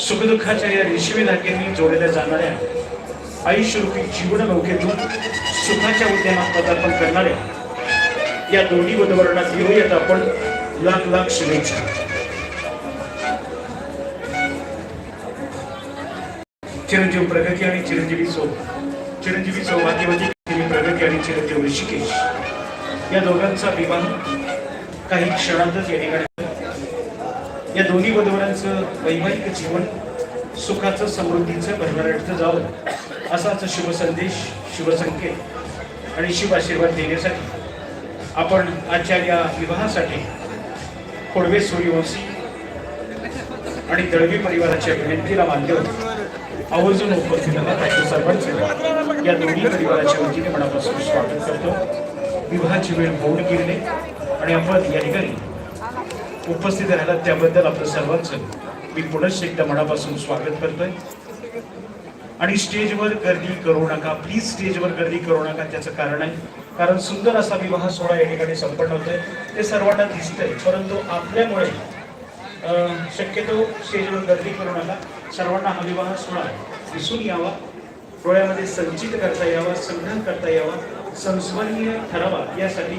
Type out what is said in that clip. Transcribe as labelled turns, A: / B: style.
A: सुखदुःखाच्या या रेशमी धाग्यांनी जोडल्या जाणाऱ्या आयुष्यरूपी जीवन नौकेतून सुखाच्या उद्यानात पदार्पण करणाऱ्या या दोन्ही वधूवरांना घेऊयात आपण लाख लाख शुभेच्छा. चिरंजीव प्रगती आणि चिरंजीवी सौ चिरंजीवी सौभाग्यवती प्रगती आणि चिरंजीव ऋषिकेश. या दोघांचा विवाह काही क्षणातच या ठिकाणी या दोन्ही वधवरांचं वैवाहिक जीवन सुखाचं समृद्धीचं भरभराटचं जावं असाच शुभसंदेश शुभसंकेत आणि शुभ आशीर्वाद देण्यासाठी आपण आजच्या या विवाहासाठी खोडवे सूर्यवंशी आणि दळवी परिवाराच्या विनंतीला मान्य आवर्जून उपस्थित आहात. सर्वांचे. या दोन्ही परिवाराच्या वतीने मनापासून स्वागत करतो. विवाहाची वेळ होऊन गिरणे आणि आपण या ठिकाणी उपस्थित राहिला त्याबद्दल आपलं सर्वांचं मी पुनश्च एकदा मनापासून स्वागत करतोय. आणि स्टेजवर गर्दी करू नका. प्लीज स्टेजवर गर्दी करू नका. त्याचं कारण आहे. कारण सुंदर असा विवाह सोहळा या ठिकाणी संपन्न होतोय. ते सर्वांना दिसतंय. परंतु आपल्यामुळे शक्यतो स्टेजवर गर्दी करू नका. सर्वांना हा विवाह सोहळा दिसून यावा. डोळ्यामध्ये संचित करता यावा संग्रह करता यावा. संस्मरणीय ठरावा यासाठी